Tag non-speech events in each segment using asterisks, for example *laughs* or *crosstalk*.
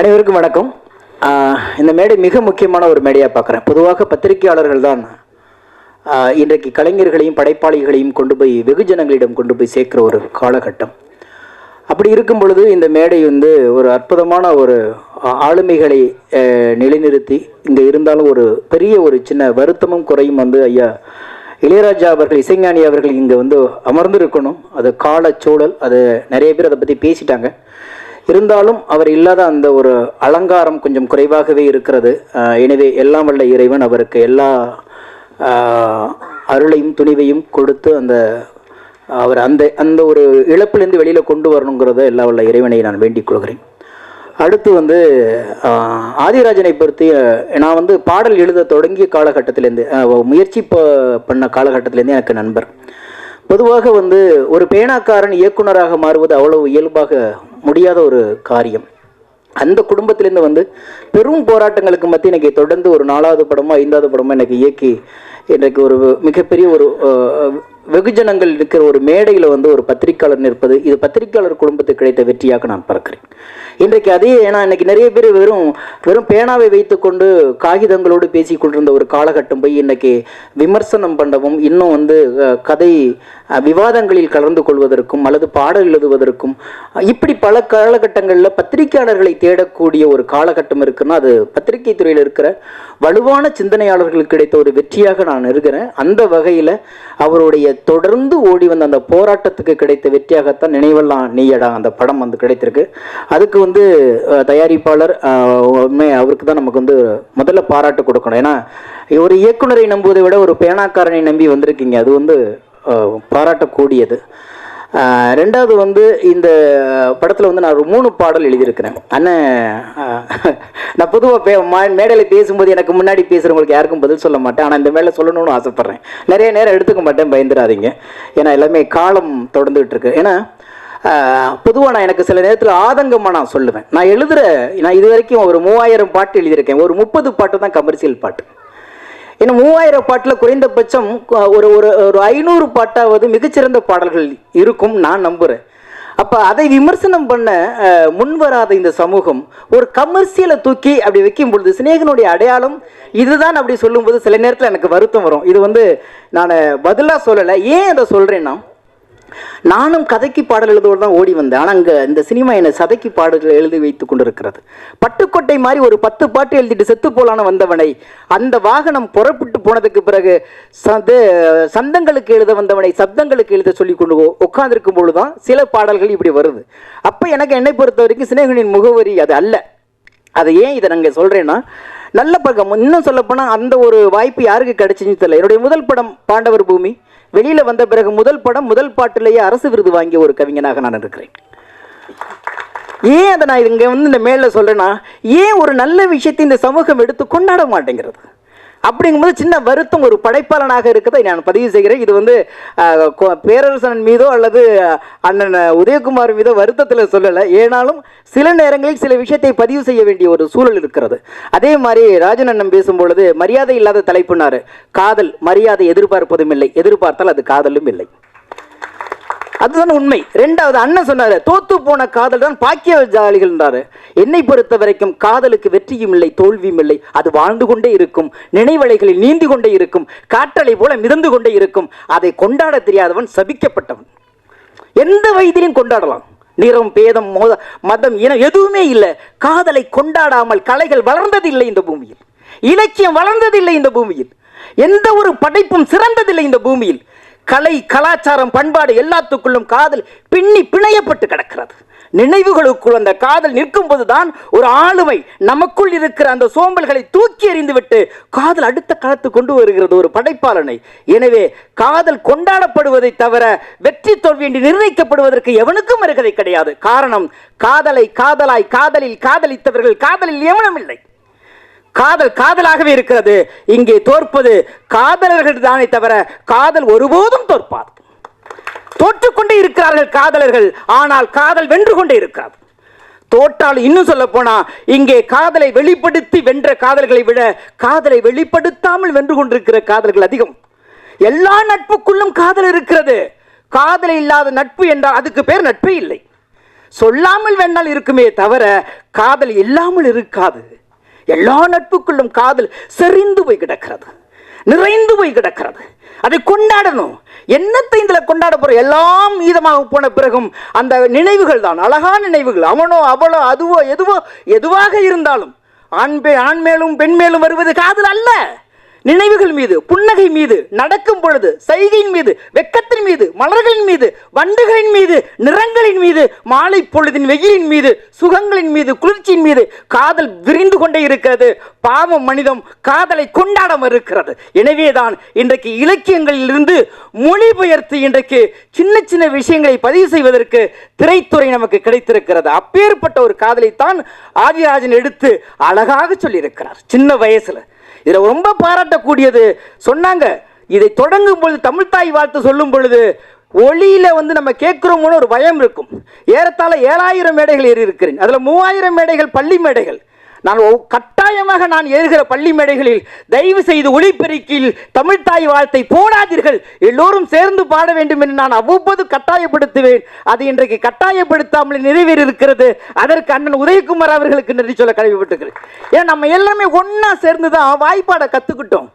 அனைவருக்கும் வணக்கம். இந்த மேடை மிக முக்கியமான ஒரு மேடையாக பார்க்குறேன். பொதுவாக பத்திரிகையாளர்கள் தான் இன்றைக்கு கலைஞர்களையும் படைப்பாளிகளையும் கொண்டு போய் வெகுஜனங்களிடம் கொண்டு போய் சேர்க்கிற ஒரு காலகட்டம். அப்படி இருக்கும் பொழுது இந்த மேடை வந்து ஒரு அற்புதமான ஒரு ஆளுமைகளை நிலைநிறுத்தி இங்கே இருந்தாலும் ஒரு பெரிய ஒரு சின்ன வருத்தமும் குறையும் வந்து ஐயா இளையராஜா அவர்கள் இசைஞானி அவர்கள் இங்கே வந்து அமர்ந்திருக்கணும். அது காலச்சூழல் அது நிறைய பேர் அதை பற்றி பேசிட்டாங்க. இருந்தாலும் அவர் இல்லாத அந்த ஒரு அலங்காரம் கொஞ்சம் குறைவாகவே இருக்கிறது. எனவே எல்லாம் வல்ல இறைவன் அவருக்கு எல்லா அருளையும் துணிவையும் கொடுத்து அந்த அவர் அந்த அந்த ஒரு இழப்பிலிருந்து வெளியில் கொண்டு வரணுங்கிறத எல்லா வல்ல இறைவனை நான் வேண்டிக் கொள்கிறேன். அடுத்து வந்து ஆதிராஜனை பொறுத்து நான் வந்து பாடல் எழுத தொடங்கிய காலகட்டத்திலேருந்து முயற்சி பண்ண காலகட்டத்திலேருந்து எனக்கு நண்பர். பொதுவாக வந்து ஒரு பேனாக்காரன் இயக்குனராக மாறுவது அவ்வளவு இயல்பாக முடியாத ஒரு காரியம். அந்த குடும்பத்திலேருந்து வந்து பெரும் போராட்டங்களுக்கு மத்திய எனக்கு தொடர்ந்து ஒரு நாலாவது படமோ ஐந்தாவது படமோ எனக்கு இயக்கி இன்றைக்கு ஒரு மிகப்பெரிய ஒரு வெகுஜனங்கள் இருக்கிற ஒரு மேடையில் வந்து ஒரு பத்திரிக்கையாளர் நிற்பது இது பத்திரிக்கையாளர் குடும்பத்துக்கு கிடைத்த வெற்றியாக நான் பார்க்கிறேன். இன்றைக்கு அதே ஏன்னா இன்னைக்கு நிறைய பேர் வெறும் வெறும் பேனாவை வைத்துக்கொண்டு காகிதங்களோடு பேசி கொண்டிருந்த ஒரு காலகட்டம் போய் இன்னைக்கு விமர்சனம் பண்ணவும் இன்னும் வந்து கதை விவாதங்களில் கலந்து கொள்வதற்கும் அல்லது பாடல் எழுதுவதற்கும் இப்படி பல காலகட்டங்களில் பத்திரிகையாளர்களை தேடக்கூடிய ஒரு காலகட்டம் இருக்குன்னா அது பத்திரிகை துறையில் இருக்கிற வலுவான சிந்தனையாளர்களுக்கு கிடைத்த ஒரு வெற்றியாக நான் இருக்கிறேன் அந்த வகையில் அவருடைய தொடர்ந்து ஓடி வந்த அந்த போராட்டத்துக்கு கிடைத்த வெற்றியாகத்தான் நினைவெல்லாம் நீயடா அந்த படம் வந்து கிடைத்திருக்கு. அதுக்கு வந்து தயாரிப்பாளர் உண்மை அவருக்கு தான் நமக்கு வந்து முதல்ல பாராட்டு கொடுக்கணும். ஏன்னா ஒரு இயக்குனரை நம்புவதை விட ஒரு பேனாக்காரனை நம்பி வந்திருக்கீங்க. அது வந்து பாராட்டக்கூடியது. ரெண்டாவது வந்து இந்த படத்தில் வந்து நான் ஒரு மூணு பாடல் எழுதியிருக்கிறேன். அண்ணன் நான் பொதுவாக பே மேடையில் பேசும்போது எனக்கு முன்னாடி பேசுகிறவங்களுக்கு யாருக்கும் பதில் சொல்ல மாட்டேன். ஆனால் இந்த மேலே சொல்லணும்னு ஆசைப்பட்றேன். நிறைய நேரம் எடுத்துக்க மாட்டேன் பயந்துடாதீங்க. ஏன்னா எல்லாமே காலம் தொடர்ந்துகிட்டு இருக்கு. ஏன்னா பொதுவாக நான் எனக்கு சில நேரத்தில் ஆதங்கமாக நான் சொல்லுவேன். நான் எழுதுகிற நான் இது வரைக்கும் ஒரு மூவாயிரம் பாட்டு எழுதியிருக்கேன். ஒரு முப்பது பாட்டு தான் கமர்ஷியல் பாட்டு. ஏன்னா மூவாயிரம் பாட்டில் குறைந்தபட்சம் ஒரு ஒரு ஒரு ஐநூறு பாட்டாவது மிகச்சிறந்த பாடல்கள் இருக்கும் நான் நம்புகிறேன் அப்போ அதை விமர்சனம் பண்ண முன்வராத இந்த சமூகம் ஒரு கமர்ஷியலை தூக்கி அப்படி வைக்கும் பொழுது சிநேகனுடைய அடையாளம் இதுதான் அப்படி சொல்லும்போது சில நேரத்தில் எனக்கு வருத்தம் வரும். இது வந்து நான் பதிலாக சொல்லலை. ஏன் அதை சொல்கிறேன்னா நானும் கதைக்கு பாடல் எழுதுவோடு தான் ஓடி வந்தேன். ஆனால் அங்கே இந்த சினிமா என்னை சதைக்கு பாடல்கள் எழுதி வைத்து கொண்டிருக்கிறது. பட்டுக்கோட்டை மாதிரி ஒரு பத்து பாட்டு எழுதிட்டு செத்து போலான வந்தவனை அந்த வாகனம் புறப்பட்டு போனதுக்கு பிறகு சந்த சந்தங்களுக்கு எழுத வந்தவனை சப்தங்களுக்கு எழுத சொல்லி கொண்டு உட்கார்ந்திருக்கும் பொழுது தான் சில பாடல்கள் இப்படி வருது. அப்போ எனக்கு என்னை பொறுத்த வரைக்கும் சினேகனின் முகவரி அது அல்ல. அதை ஏன் இதை நாங்கள் சொல்கிறேன்னா நல்ல பக்கம் இன்னும் சொல்லப்போனால் அந்த ஒரு வாய்ப்பு யாருக்கு கிடைச்சின்னு தெரியல. என்னுடைய முதல் படம் பாண்டவர் பூமி. வெளியில் வந்த பிறகு முதல் படம் முதல் பாட்டிலேயே அரசு விருது வாங்கிய ஒரு கவிஞனாக நான் இருக்கிறேன். ஏன் அதை நான் இங்கே வந்து இந்த மேலே சொல்கிறேன்னா ஏன் ஒரு நல்ல விஷயத்தை இந்த சமூகம் எடுத்து கொண்டாட மாட்டேங்கிறது? அப்படிங்கும்போது சின்ன வருத்தம் ஒரு படைப்பாளனாக இருக்கதை நான் பதிவு செய்கிறேன். இது வந்து அஹ், பேரரசன் மீதோ அல்லது அண்ணன் உதயகுமார் மீதோ வருத்தத்தில் சொல்லலை. ஏனாலும் சில நேரங்களில் சில விஷயத்தை பதிவு செய்ய வேண்டிய ஒரு சூழல் இருக்கிறது. அதே மாதிரி ராஜன் அண்ணன் பேசும்பொழுது மரியாதை இல்லாத தலைப்புனாரு காதல் மரியாதை எதிர்பார்ப்பதும் இல்லை. எதிர்பார்த்தால் அது காதலும் இல்லை. அதுதான் உண்மை. ரெண்டாவது அண்ணன் சொன்னாரு தோத்து போன காதல் தான் பாக்கியஜாலிகள்ன்றாரு. என்னை பொறுத்த வரைக்கும் காதலுக்கு வெற்றியும் இல்லை தோல்வியும் இல்லை. அது வாழ்ந்து கொண்டே இருக்கும் நினைவலைகளில் நீந்தி கொண்டே இருக்கும் காற்றலை போல மிதந்து கொண்டே இருக்கும். அதை கொண்டாட தெரியாதவன் சபிக்கப்பட்டவன். எந்த வயதிலையும் கொண்டாடலாம். நிறம் பேதம் மோத மதம் இனம் எதுவுமே இல்லை. காதலை கொண்டாடாமல் கலைகள் வளர்ந்ததில்லை இந்த பூமியில். இலக்கியம் வளர்ந்ததில்லை இந்த பூமியில். எந்த ஒரு படைப்பும் சிறந்ததில்லை இந்த பூமியில். கலை கலாச்சாரம் பண்பாடு எல்லாத்துக்குள்ளும் காதல் பின்னி பிணையப்பட்டு கிடக்கிறது. நினைவுகளுக்குள் அந்த காதல் நிற்கும் போதுதான் ஒரு ஆளுமை நமக்குள் இருக்கிற அந்த சோம்பல்களை தூக்கி எறிந்துவிட்டு காதல் அடுத்த களத்து கொண்டு வருகிறது ஒரு படைப்பாளனை. எனவே காதல் கொண்டாடப்படுவதை தவிர வெற்றி தோல்வி என்று நிர்ணயிக்கப்படுவதற்கு எவனுக்கும் அருகதை கிடையாது. காரணம் காதலை காதலாய் காதலில் காதலித்தவர்கள் காதலில் எவனும் இல்லை காதல் காதலாகவே இருக்கிறது. இங்கே தோற்பது காதலர்கள் தானே தவிர காதல் ஒருபோதும் தோற்பார் தோற்றுக்கொண்டே இருக்கிறார்கள் காதலர்கள் ஆனால் காதல் வென்று கொண்டே இருக்கிறார் தோற்றால் இன்னும் சொல்ல போனா இங்கே காதலை வெளிப்படுத்தி வென்ற காதல்களை விட காதலை வெளிப்படுத்தாமல் வென்று கொண்டிருக்கிற காதல்கள் அதிகம். எல்லா நட்புக்குள்ளும் காதல் இருக்கிறது. காதல் இல்லாத நட்பு என்றால் அதுக்கு பேர் நட்பே இல்லை. சொல்லாமல் வேணால் இருக்குமே தவிர காதல் இல்லாமல் இருக்காது. எல்லா நட்புக்குள்ளும் காதல் செறிந்து போய் கிடக்கிறது. நிறைந்து போய் கிடக்கிறது. அதை கொண்டாடணும். என்னத்தை இதில் கொண்டாட போறோம்? எல்லாம் மீதமாக போன பிறகும் அந்த நினைவுகள் தான் அழகான நினைவுகள். அவனோ அவளோ அதுவோ எதுவோ எதுவாக இருந்தாலும் ஆண் பே ஆண் மேலும் பெண் மேலும் வருவது காதல் அல்ல. நினைவுகள் மீது புன்னகை மீது நடக்கும் பொழுது சைகையின் மீது வெக்கத்தின் மீது மலர்களின் மீது வண்டுகளின் மீது நிறங்களின் மீது மாலை பொழுதின் வெயிலின் மீது சுகங்களின் மீது குளிர்ச்சியின் மீது காதல் விரிந்து கொண்டே இருக்கிறது. பாவம் மனிதம் காதலை கொண்டாட மறுக்கிறது எனவேதான் இன்றைக்கு இலக்கியங்களிலிருந்து மொழிபெயர்த்து இன்றைக்கு சின்ன சின்ன விஷயங்களை பதிவு செய்வதற்கு திரைத்துறை நமக்கு கிடைத்திருக்கிறது. அப்பேற்பட்ட ஒரு காதலைத்தான் ஆதிராஜன் எடுத்து அழகாக சொல்லியிருக்கிறார். சின்ன வயசுல. இதில் ரொம்ப பாராட்டக்கூடியது. சொன்னாங்க. இதை தொடங்கும் பொழுது தமிழ்தாய் வாழ்த்து சொல்லும் பொழுது ஒளியில் வந்து நம்ம கேட்குறோமோன்னு ஒரு பயம் இருக்கும். ஏறத்தாழ ஏழாயிரம் மேடைகள் ஏறி இருக்கிறேன் அதில் மூவாயிரம் மேடைகள் பள்ளி மேடைகள். நான் கட்டாயமாக நான் ஏறுகிற பள்ளி மேடைகளில் தயவு செய்து ஒளிப்பெருக்கில் தமிழ்தாய் வாழ்த்தை போடாதீர்கள். எல்லோரும் சேர்ந்து பாட வேண்டும் என்று நான் அவ்வப்போது கட்டாயப்படுத்துவேன். அது இன்றைக்கு கட்டாயப்படுத்தாமல் நிறைவேறியிருக்கிறது. அதற்கு அண்ணன் உதயகுமார் அவர்களுக்கு நன்றி சொல்ல கடமைப்பட்டிருக்கிறேன். ஏன்னா நம்ம எல்லாமே ஒன்றா சேர்ந்து தான் வாய்ப்பாடை கற்றுக்கிட்டோம்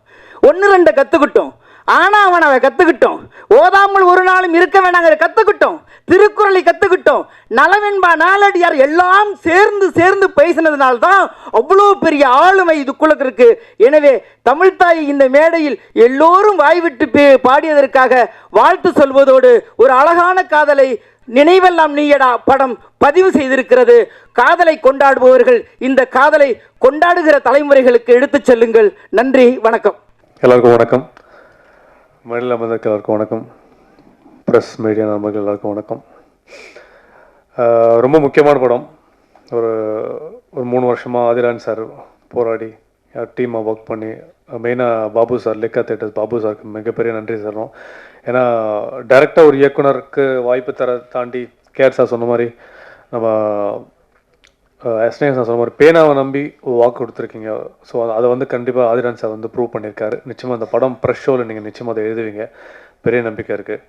ஒன்று ரெண்டை கற்றுக்கிட்டோம் ஆனா அவனை கத்துக்கிட்டோம். ஓதாமல் ஒரு நாளும் இருக்க வேணாங்க கத்துக்கிட்டோம். திருக்குறளை கத்துக்கிட்டோம். நலவென்பா நாளடியார் எல்லாம் சேர்ந்து சேர்ந்து பேசினதுனால தான் அவ்வளோ பெரிய ஆளுமை இதுக்குள்ள இருக்கு. எனவே தமிழ்தாய் இந்த மேடையில் எல்லோரும் வாய்விட்டு பாடியதற்காக வாழ்த்து சொல்வதோடு ஒரு அழகான காதலை நினைவெல்லாம் நீயடா படம் பதிவு செய்திருக்கிறது. காதலை கொண்டாடுபவர்கள் இந்த காதலை கொண்டாடுகிற தலைமுறைகளுக்கு எடுத்துச் செல்லுங்கள். நன்றி வணக்கம். எல்லாருக்கும் வணக்கம். மேடையில் அமர்ந்திருக்க எல்லாருக்கும் வணக்கம். ப்ரெஸ் மீடியா நண்பர்கள் எல்லாருக்கும் வணக்கம். ரொம்ப முக்கியமான படம். ஒரு ஒரு மூணு வருஷமாக ஆதிரான் சார் போராடி டீமாக ஒர்க் பண்ணி மெயினாக பாபு சார் லெக்கா தேட்டர்ஸ் பாபு சாருக்கு மிகப்பெரிய நன்றி சொல்கிறோம் ஏன்னா டைரெக்டாக ஒரு இயக்குனருக்கு வாய்ப்பு தர தாண்டி கேஆர் சார் சொன்ன மாதிரி நம்ம எஸ்னே நான் சொன்ன மாதிரி பேனாவை நம்பி வாக்கு கொடுத்துருக்கீங்க. ஸோ அதை வந்து கண்டிப்பாக ஆதிரான் சார் வந்து ப்ரூவ் பண்ணியிருக்காரு. நிச்சயமாக அந்த படம் ப்ரெஷ் ஷோவில் நீங்கள் நிச்சயமாக அதை எழுதுவீங்க. பெரிய நம்பிக்கை இருக்குது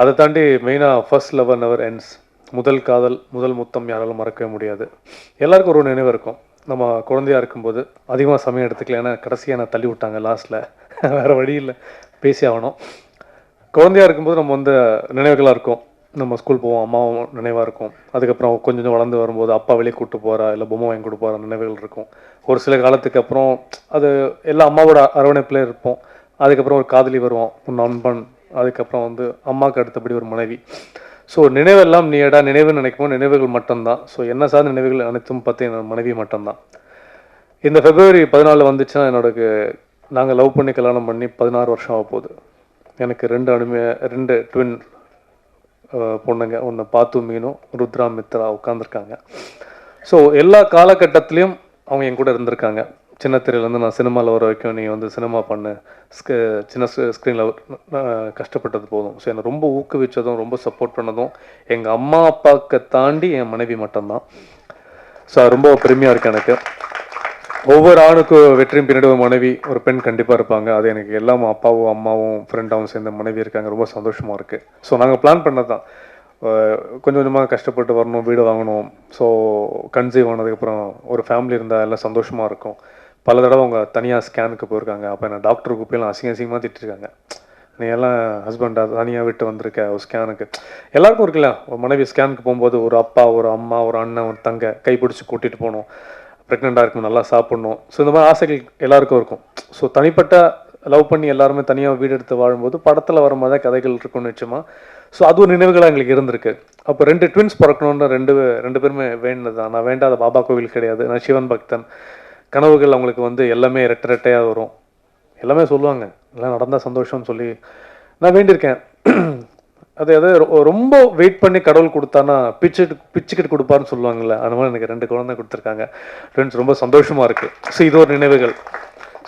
அதை தாண்டி மெயினாக ஃபர்ஸ்ட் லவர் நெவர் என்ஸ் முதல் காதல் முதல் முத்தம் யாராலும் மறக்கவே முடியாது. எல்லாருக்கும் ஒரு நினைவு இருக்கும். நம்ம குழந்தையா இருக்கும்போது அதிகமாக சமயம் எடுத்துக்கல. ஏன்னா கடைசியாக நான் தள்ளி விட்டாங்க லாஸ்ட்டில் வேறு வழி இல்லை. பேசி ஆகணும். குழந்தையா இருக்கும்போது நம்ம வந்து நினைவுகளாக இருக்கும். நம்ம ஸ்கூல் போவோம் அம்மாவும் நினைவாக இருக்கும். அதுக்கப்புறம் கொஞ்சம் கொஞ்சம் வளர்ந்து வரும்போது அப்பா வெளியே கூட்டு போகிறா இல்லை பொம்மை வாங்கி கொடுக்க போகிற நினைவுகள் இருக்கும். ஒரு சில காலத்துக்கு அப்புறம் அது எல்லா அம்மாவோட அரவணைப்பில் இருப்போம். அதுக்கப்புறம் ஒரு காதலி வருவோம் ஒரு நண்பன். அதுக்கப்புறம் வந்து அம்மாவுக்கு அடுத்தபடி ஒரு மனைவி. ஸோ நினைவெல்லாம் நீடா நினைவு நினைக்கும் நினைவுகள் மட்டும்தான். ஸோ என்ன சார்ந்த நினைவுகள் அனைத்தும் பார்த்து என் மனைவி மட்டும்தான். இந்த ஃபெப்ரவரி பதினாலு வந்துச்சுன்னா என்னோட நாங்கள் லவ் பண்ணி கல்யாணம் பண்ணி பதினாறு வருஷம் ஆக போகுது எனக்கு ரெண்டு அனுமைய ரெண்டு ட்வின் பொண்ணுங்க ஒன்று பாத்து மீனும் ருத்ரா மித்ரா உட்காந்துருக்காங்க ஸோ எல்லா காலகட்டத்திலையும் அவங்க என் கூட இருந்திருக்காங்க. சின்ன திரையிலேருந்து நான் சினிமாவில் வர வரைக்கும் நீ வந்து சினிமா பண்ணு. ஸ்க சின்ன ஸ்க்ரீனில் கஷ்டப்பட்டது போதும். ஸோ என்னை ரொம்ப ஊக்குவிச்சதும் ரொம்ப சப்போர்ட் பண்ணதும் எங்கள் அம்மா அப்பாவுக்கு தாண்டி என் மனைவி மட்டும்தான். ஸோ ரொம்ப பெருமையாக இருக்குது எனக்கு. ஒவ்வொரு ஆணுக்கும் வெற்றியும் பின்னாடி ஒரு மனைவி ஒரு பெண் கண்டிப்பாக இருப்பாங்க. அது எனக்கு எல்லாமே அப்பாவும் அம்மாவும் ஃப்ரெண்டாகவும் சேர்ந்த மனைவி இருக்காங்க. ரொம்ப சந்தோஷமாக இருக்குது ஸோ நாங்கள் பிளான் பண்ணது தான் கொஞ்சம் கொஞ்சமாக கஷ்டப்பட்டு வரணும் வீடு வாங்கணும். ஸோ கன்சீவ் ஆனதுக்கப்புறம் ஒரு ஃபேமிலி இருந்தால் எல்லாம் சந்தோஷமாக இருக்கும். பல தடவை அவங்க தனியாக ஸ்கேனுக்கு போயிருக்காங்க. அப்போ என்ன டாக்டர் கூப்பிலாம் அசிங்க அசிங்கமாக திட்டிருக்காங்க. நீ எல்லாம் ஹஸ்பண்டா தனியாக விட்டு வந்திருக்க ஒரு ஸ்கேனுக்கு எல்லாருக்கும் இருக்குல்ல ஒரு மனைவி ஸ்கேனுக்கு போகும்போது ஒரு அப்பா ஒரு அம்மா ஒரு அண்ணன் ஒரு தங்க பிடிச்சி கூட்டிகிட்டு போகணும். ப்ரெக்னெண்ட்டாக இருக்கும் நல்லா சாப்பிட்ணும். ஸோ இந்த மாதிரி ஆசைகள் எல்லாருக்கும் இருக்கும். ஸோ தனிப்பட்ட லவ் பண்ணி எல்லாருமே தனியாக வீடு எடுத்து வாழும்போது படத்தில் வர மாதிரி தான் கதைகள் இருக்கும்னு நிச்சயமாக ஸோ அது ஒரு நினைவுகளாக எங்களுக்கு இருந்திருக்கு. அப்போ ரெண்டு ட்வின்ஸ் பிறக்கணும்னு ரெண்டு ரெண்டு பேருமே வேண்டினது தான். நான் வேண்டாத பாபா கோவில் கிடையாது. நான் சிவன் பக்தன். கனவுகள் அவங்களுக்கு வந்து எல்லாமே ரெட்டை ரெட்டையாக வரும். எல்லாமே சொல்லுவாங்க. எல்லாம் நடந்தால் சந்தோஷம்னு சொல்லி நான் வேண்டியிருக்கேன். அது அது ரொ- ரொம்ப வெயிட் பண்ணி கடவுள் கொடுத்தானா பிச்சுட்டு பிச்சுக்கிட்டு கொடுப்பாருன்னு சொல்லுவாங்கல்ல அந்த மாதிரி எனக்கு ரெண்டு குழந்தை கொடுத்துருக்காங்க. ஃப்ரெண்ட்ஸ் ரொம்ப சந்தோஷமாக இருக்குது ஸோ இது ஒரு நினைவுகள்.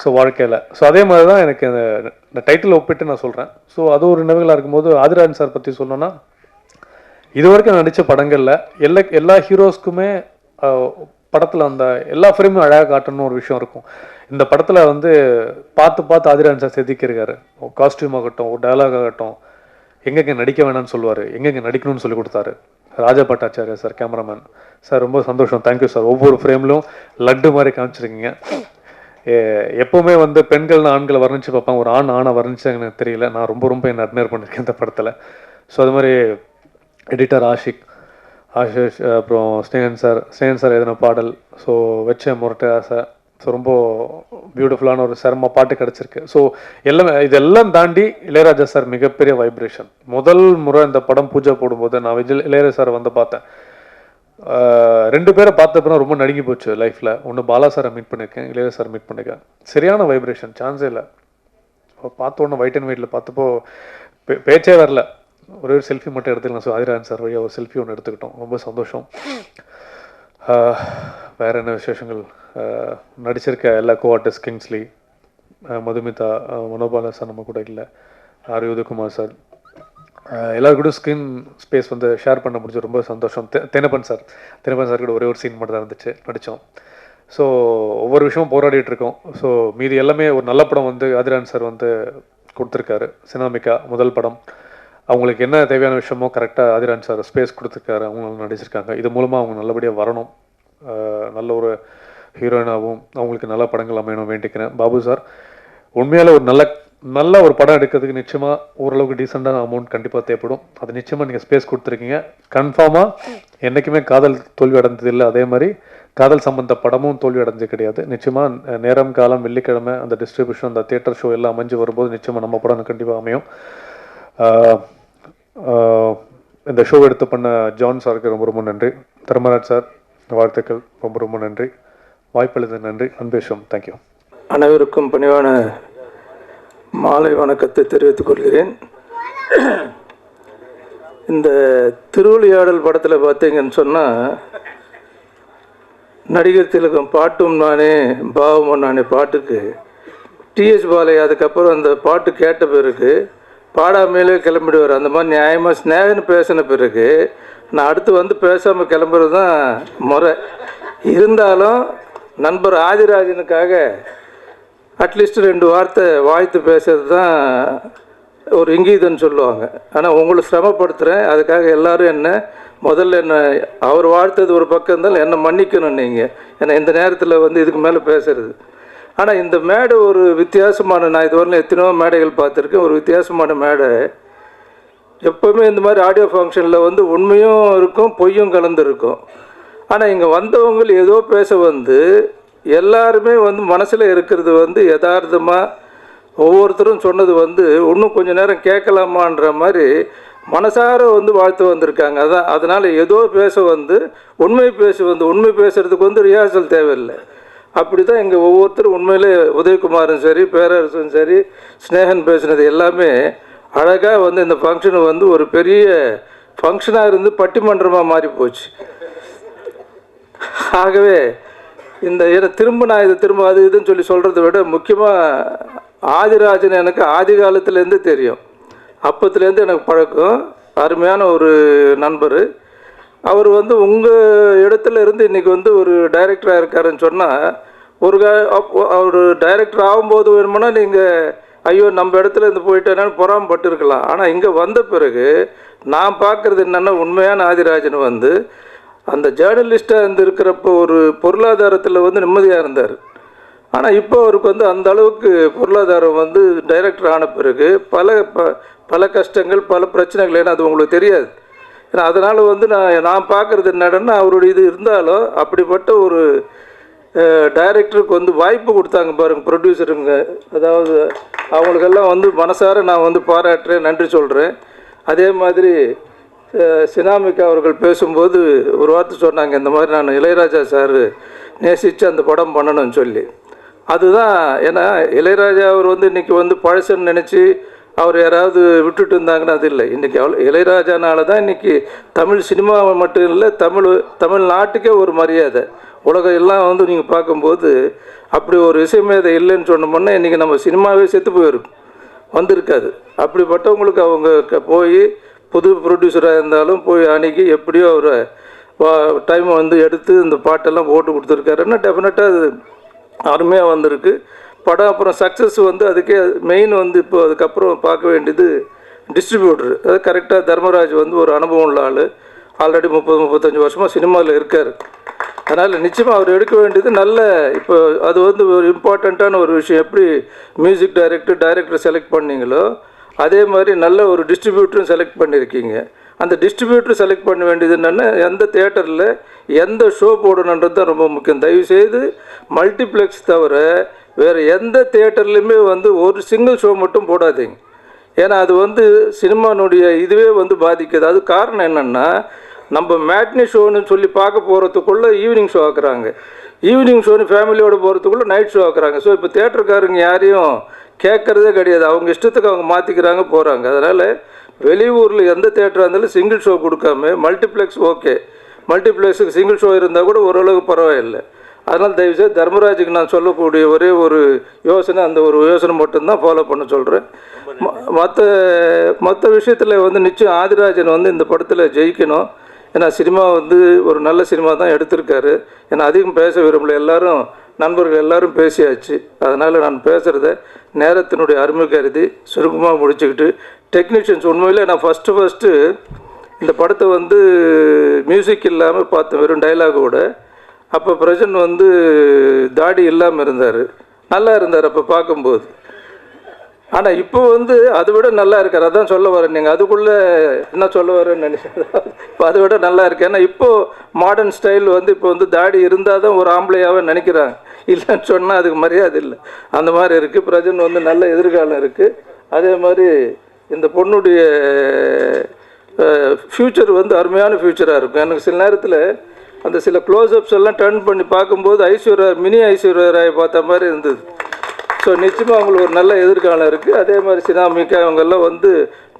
ஸோ வாழ்க்கையில். ஸோ அதே மாதிரி தான் எனக்கு இந்த இந்த டைட்டில் ஒப்பிட்டு நான் சொல்கிறேன் ஸோ அது ஒரு நினைவுகளாக இருக்கும்போது ஆதிராஜன் சார் பற்றி சொல்லணும்னா இது வரைக்கும் நடித்த படங்களில் எல்லா எல்லா ஹீரோஸ்க்குமே படத்தில் அந்த எல்லா ஃப்ரேமும் அழகாக காட்டணும்னு ஒரு விஷயம் இருக்கும். இந்த படத்தில் வந்து பார்த்து பார்த்து ஆதிராஜன் சார் செதுக்கியிருக்காரு. காஸ்டியூம் ஆகட்டும் ஒரு டயலாக் ஆகட்டும். எங்கெங்க நடிக்க வேணாம்னு சொல்லுவார் எங்கெங்க நடிக்கணும்னு சொல்லி கொடுத்தாரு. Raja Bhattacharya sir cameraman sir ரொம்ப சந்தோஷம். தேங்க்யூ சார் ஒவ்வொரு ஃப்ரேம்லையும் லட்டு மாதிரி காமிச்சிருக்கீங்க. எப்போவுமே வந்து பெண்கள் ஆண்களை வர்ணித்து பார்ப்பேன் ஒரு ஆண் ஆணை வர்ணிச்சு எனக்கு தெரியல. நான் ரொம்ப ரொம்ப என்ன அட்மையர் பண்ணியிருக்கேன் இந்த படத்தில். ஸோ அது மாதிரி எடிட்டர் ஆஷிக் ஆஷிஷ் அப்புறம் ஸ்னேகன் சார் ஸ்னேகன் சார் எதனா பாடல். ஸோ வச்ச முரட்டை ஆசை. ஸோ ரொம்ப பியூட்டிஃபுல்லான ஒரு சிரம பாட்டு கிடச்சிருக்கு. ஸோ எல்லாமே இதெல்லாம் தாண்டி இளையராஜா சார் மிகப்பெரிய வைப்ரேஷன் முதல் முறை இந்த படம் பூஜை போடும்போது நான் விஜய் இளையராஜா சார் வந்து பார்த்தேன். ரெண்டு பேரை பார்த்தப்பறம் ரொம்ப நடுங்கி போச்சு லைஃப்பில் ஒன்று பாலா சாரை மீட் பண்ணியிருக்கேன் இளையராஜா சார் மீட் பண்ணியிருக்கேன் சரியான வைப்ரேஷன் சான்ஸே இல்லை. பார்த்த உடனே ஒயிட் அண்ட் ஒயிட்டில் பார்த்தப்போ பே- பேச்சே வரல. ஒரே ஒரு செல்ஃபி மட்டும் எடுத்துக்கலாம். ஸோ ஆதிராஜன் சார் வழியாக ஒரு செல்ஃபி ஒன்று எடுத்துக்கிட்டோம். ரொம்ப சந்தோஷம். வேறு என்ன விசேஷங்கள்? நடிச்சிருக்க எல்லா coartist Kingsley Madhumitha Manobala Manobala sir நம்ம கூட இல்லை. ஆர். யுதகுமார் சார். ஆஹ் கூட ஸ்க்ரீன் ஸ்பேஸ் வந்து ஷேர் பண்ண முடிஞ்சு ரொம்ப சந்தோஷம். தெ- தென்னப்பன் சார். தினப்பன் சார் கூட ஒரே ஒரு சீன் மட்டும் தான் இருந்துச்சு நடித்தோம் ஸோ ஒவ்வொரு விஷயமும் போராடிட்டு இருக்கோம். ஸோ மீதி எல்லாமே ஒரு நல்ல படம் வந்து ஆதிரான் சார் வந்து கொடுத்துருக்காரு. சினாமிக்கா முதல் படம். அவங்களுக்கு என்ன தேவையான விஷயமோ கரெக்டாக ஆதிரான் சார் ஸ்பேஸ் கொடுத்துருக்காரு. அவங்க நடிச்சிருக்காங்க. இது மூலமாக அவங்க நல்லபடியாக வரணும். நல்ல ஒரு ஹீரோயினாகவும் அவங்களுக்கு நல்ல படங்கள் அமையணும் வேண்டிக்கிறேன். பாபு சார் உண்மையால ஒரு நல்ல நல்ல ஒரு படம் எடுக்கிறதுக்கு நிச்சயமாக ஓரளவுக்கு டீசெண்டான அமௌண்ட் கண்டிப்பாக தேவைப்படும். அது நிச்சயமாக நீங்கள் ஸ்பேஸ் கொடுத்துருக்கீங்க. கன்ஃபார்மாக என்றைக்குமே காதல் தோல்வி அடைஞ்சது இல்லை அதே மாதிரி காதல் சம்பந்த படமும் தோல்வி அடைஞ்சது கிடையாது நிச்சயமாக நேரம் காலம் வெள்ளிக்கிழமை அந்த டிஸ்ட்ரிபியூஷன் அந்த தியேட்டர் ஷோ எல்லாம் அமைஞ்சு வரும்போது நிச்சயமாக நம்ம படம் கண்டிப்பாக அமையும். இந்த ஷோ எடுத்து பண்ண ஜான் சாருக்கு ரொம்ப ரொம்ப நன்றி. தர்மராஜ் சார் வாழ்த்துக்கள். ரொம்ப ரொம்ப நன்றி. வாய்ப்பளித்த நன்றி. அன்பேஷம். தேங்க்யூ அனைவருக்கும் பணிவான மாலை வணக்கத்தை தெரிவித்துக் கொள்கிறேன். இந்த திருவிளையாடல் படத்தில் பார்த்தீங்கன்னு சொன்னால் நடிகர் திலகம் பாட்டும் நானே பாவமும் நானே பாட்டுக்கு. டிஎஸ் பாலை அதுக்கப்புறம் அந்த பாட்டு கேட்ட பிறகு பாடாமலே கிளம்பிடுவார். அந்த மாதிரி நியாயமாக ஸ்நேகன்னு பேசின பிறகு நான் அடுத்து வந்து பேசாமல் கிளம்புறது தான் முறை. இருந்தாலும் நண்பர் ஆதிராஜனுக்காக அட்லீஸ்ட் ரெண்டு வார்த்தை வாழ்த்து பேசுறது தான் ஒரு இங்கீதம்னு சொல்லுவாங்க. ஆனால் உங்களை சிரமப்படுத்துகிறேன் அதுக்காக எல்லாரும் என்ன முதல்ல என்ன அவர் வாழ்த்தது ஒரு பக்கம் இருந்தாலும் என்னை மன்னிக்கணும் நீங்கள் ஏன்னா இந்த நேரத்தில் வந்து இதுக்கு மேலே பேசுறது. ஆனால் இந்த மேடை ஒரு வித்தியாசமான நான் இதுவரையிலும் எத்தனையோ மேடைகள் பார்த்துருக்கேன். ஒரு வித்தியாசமான மேடை. எப்போவுமே இந்த மாதிரி ஆடியோ ஃபங்க்ஷனில் வந்து உண்மையும் இருக்கும் பொய்யும் கலந்துருக்கும். ஆனால் இங்கே வந்தவங்க ஏதோ பேச வந்து எல்லாருமே வந்து மனசில் இருக்கிறது வந்து யதார்த்தமாக ஒவ்வொருத்தரும் சொன்னது வந்து இன்னும் கொஞ்ச நேரம் கேட்கலாமான்ற மாதிரி மனசார வந்து வாழ்த்து வந்திருக்காங்க. அதான் அதனால் ஏதோ பேச வந்து உண்மை பேச வந்து உண்மை பேசுகிறதுக்கு வந்து ரிஹர்சல் தேவையில்லை. அப்படி தான் இங்கே ஒவ்வொருத்தரும் உண்மையிலே உதயகுமாரும் சரி பேரரசும் சரி ஸ்னேகன் பேசுனது எல்லாமே அழகாக வந்து இந்த ஃபங்க்ஷன் வந்து ஒரு பெரிய ஃபங்க்ஷனாக இருந்து பட்டிமன்றமாக மாறி போச்சு. ஆகவே இந்த இதை திரும்ப நான் இதை திரும்ப அது இதுன்னு சொல்லி சொல்கிறத விட முக்கியமாக ஆதிராஜன் எனக்கு ஆதி காலத்துலேருந்து தெரியும். அப்பத்துலேருந்து எனக்கு பழக்கம். அருமையான ஒரு நண்பர். அவர் வந்து உங்கள் இடத்துல இருந்து இன்றைக்கி வந்து ஒரு டைரக்டராக இருக்காருன்னு சொன்னால் ஒரு அவர் டைரக்டர் ஆகும்போது வேணுமுன்னா நீங்கள் ஐயோ நம்ம இடத்துல இருந்து போயிட்டேன்னு பொறாமப்பட்டு இருக்கலாம் ஆனால் இங்கே வந்த பிறகு நான் பார்க்குறது என்னென்னா உண்மையான ஆதிராஜன் வந்து அந்த ஜேர்னலிஸ்ட்டாக இருந்து இருக்கிறப்போ ஒரு பொருளாதாரத்தில் வந்து நிம்மதியாக இருந்தார். ஆனால் இப்போ அவருக்கு வந்து அந்த அளவுக்கு பொருளாதாரம் வந்து டைரக்டர் ஆன பிறகு பல ப பல கஷ்டங்கள் பல பிரச்சனைகள் ஏன்னா அது உங்களுக்கு தெரியாது. ஏன்னா அதனால் வந்து நான் நான் பார்க்குறது என்னடன்னா அவருடைய இது இருந்தாலும் அப்படிப்பட்ட ஒரு டைரக்டருக்கு வந்து வாய்ப்பு கொடுத்தாங்க பாருங்க ப்ரொடியூசருங்க அதாவது அவங்களுக்கெல்லாம் வந்து மனசார நான் வந்து பாராட்டுறேன் நன்றி சொல்கிறேன் அதே மாதிரி சினாமிகா அவர்கள் பேசும்போது ஒரு வார்த்தை சொன்னாங்க இந்த மாதிரி நான் இளையராஜா சார் நேசித்து அந்த படம் பண்ணணும்னு சொல்லி. அதுதான் ஏன்னா இளையராஜா அவர் வந்து இன்றைக்கி வந்து பழசுன்னு நினச்சி அவர் யாராவது விட்டுட்டு இருந்தாங்கன்னா அது இல்லை. இன்றைக்கி அவ்வளோ இளையராஜானால தான் இன்றைக்கி தமிழ் சினிமா மட்டும் இல்லை தமிழ் தமிழ்நாட்டுக்கே ஒரு மரியாதை. உலகம் எல்லாம் வந்து நீங்கள் பார்க்கும்போது அப்படி ஒரு இசைமேதை இல்லைன்னு சொன்னோம்னா இன்றைக்கி நம்ம சினிமாவே செத்து போயிருக்கும் வந்திருக்காது. அப்படிப்பட்டவங்களுக்கு அவங்க க- போய் புது ப்ரொடியூசராக இருந்தாலும் போய் அணுகி எப்படியோ அவரை டைம் வந்து எடுத்து இந்த பாட்டெல்லாம் போட்டு கொடுத்துருக்காருன்னா டெஃபினட்டாக அது அருமையாக வந்திருக்கு. படம் அப்புறம் சக்ஸஸ் வந்து அதுக்கே மெயின் வந்து இப்போ அதுக்கப்புறம் பார்க்க வேண்டியது டிஸ்ட்ரிபியூட்டர் அது கரெக்டாக தர்மராஜ் வந்து ஒரு அனுபவம் உள்ள ஆள். ஆல்ரெடி முப்பது முப்பத்தஞ்சு வருஷமாக சினிமாவில் இருக்கார். அதனால் நிச்சயமாக அவர் எடுக்க வேண்டியது நல்ல இப்போ அது வந்து ஒரு இம்பார்ட்டண்ட்டான ஒரு விஷயம். எப்படி மியூசிக் டைரக்டர் டைரக்டர் செலக்ட் பண்ணீங்களோ அதே மாதிரி நல்ல ஒரு டிஸ்ட்ரிபியூட்டரும் செலக்ட் பண்ணியிருக்கீங்க அந்த டிஸ்ட்ரிபியூட்டர் செலக்ட் பண்ண வேண்டியது என்னென்னா எந்த தேட்டரில் எந்த ஷோ போடணுன்றது தான் ரொம்ப முக்கியம். தயவுசெய்து மல்டிப்ளெக்ஸ் தவிர வேறு எந்த தேட்டர்லையுமே வந்து ஒரு சிங்கிள் ஷோ மட்டும் போடாதீங்க. ஏன்னா அது வந்து சினிமானுடைய இதுவே வந்து பாதிக்குது. அது காரணம் என்னென்னா நம்ம மேட்னி ஷோன்னு சொல்லி பார்க்க போகிறதுக்குள்ளே ஈவினிங் ஷோ ஆக்குறாங்க. ஈவினிங் ஷோன்னு ஃபேமிலியோடு போகிறதுக்குள்ளே நைட் ஷோ ஆக்குறாங்க. ஸோ இப்போ தேட்டருக்காரங்க யாரையும் கேட்குறதே கிடையாது. அவங்க இஷ்டத்துக்கு அவங்க மாற்றிக்கிறாங்க போகிறாங்க அதனால் வெளியூரில் எந்த தேட்டராக இருந்தாலும் சிங்கிள் ஷோ கொடுக்காம மல்டிப்ளெக்ஸ் ஓகே மல்டிப்ளெக்ஸுக்கு சிங்கிள் ஷோ இருந்தால் கூட ஓரளவுக்கு பரவாயில்லை. அதனால் தயவுசெய்து தர்மராஜுக்கு நான் சொல்லக்கூடிய ஒரே ஒரு யோசனை அந்த ஒரு யோசனை மட்டும்தான் ஃபாலோ பண்ண சொல்கிறேன் மற்ற மற்ற விஷயத்தில் வந்து நிச்சயம் ஆதிராஜன் வந்து இந்த படத்தில் ஜெயிக்கணும். ஏன்னா சினிமா வந்து ஒரு நல்ல சினிமா தான் எடுத்திருக்காரு. ஏன்னா அதிகம் பேச விரும்பல. எல்லாரும் நண்பர்கள் எல்லாரும் பேசியாச்சு. அதனால் நான் பேசுகிறத நேரத்தினுடைய அருமை கருதி சுருக்கமாக முடிச்சுக்கிட்டு டெக்னீஷியன்ஸ் உண்மையில் நான் ஃபஸ்ட்டு ஃபஸ்ட்டு இந்த படத்தை வந்து மியூசிக் இல்லாமல் பார்த்தேன் வெறும் டைலாகோட அப்போ பிரசன் வந்து தாடி இல்லாமல் இருந்தார். நல்லா இருந்தார் அப்போ பார்க்கும்போது. ஆனால் இப்போ வந்து அதை விட நல்லா இருக்கார். அதான் சொல்ல வரேன் நீங்கள் அதுக்குள்ளே என்ன சொல்ல வரேன்னு நினைச்சேன் *laughs* இப்போ அதை விட நல்லா இருக்கு. ஏன்னா இப்போது மாடர்ன் ஸ்டைல் வந்து இப்போ வந்து தாடி இருந்தால் தான் ஒரு ஆம்பளையாகவே நினைக்கிறாங்க. இல்லைன்னு சொன்னால் அதுக்கு மரியாதை இல்லை. அந்த மாதிரி இருக்குது பிரஜன் வந்து நல்ல எதிர்காலம் இருக்குது அதே மாதிரி இந்த பொண்ணுடைய ஃப்யூச்சர் வந்து அருமையான ஃப்யூச்சராக இருக்கும். எனக்கு சில நேரத்தில் அந்த சில க்ளோஸ்அப்ஸ் எல்லாம் டர்ன் பண்ணி பார்க்கும்போது ஐஸ்வர்யா மினி ஐஸ்வர்யா ராய் பார்த்த மாதிரி இருந்தது. ஸோ நிச்சயமாக அவங்களுக்கு ஒரு நல்ல எதிர்காலம் இருக்குது அதே மாதிரி சினாமிக்கா அவங்கெல்லாம் வந்து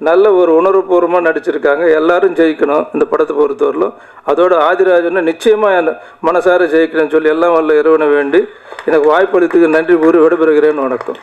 நல்ல ஒரு உணர்வுபூர்வமாக நடிச்சிருக்காங்க. எல்லாரும் ஜெயிக்கணும் இந்த படத்தை பொறுத்தவரையிலும். அதோட ஆதிராஜனை நிச்சயமாக என்ன மனசார ஜெயிக்கணும்னு சொல்லி எல்லாம் வல்ல இறைவனை வேண்டி எனக்கு வாய்ப்பளித்துக்கு நன்றி கூறி விடைபெறுகிறேன்னு வணக்கம்.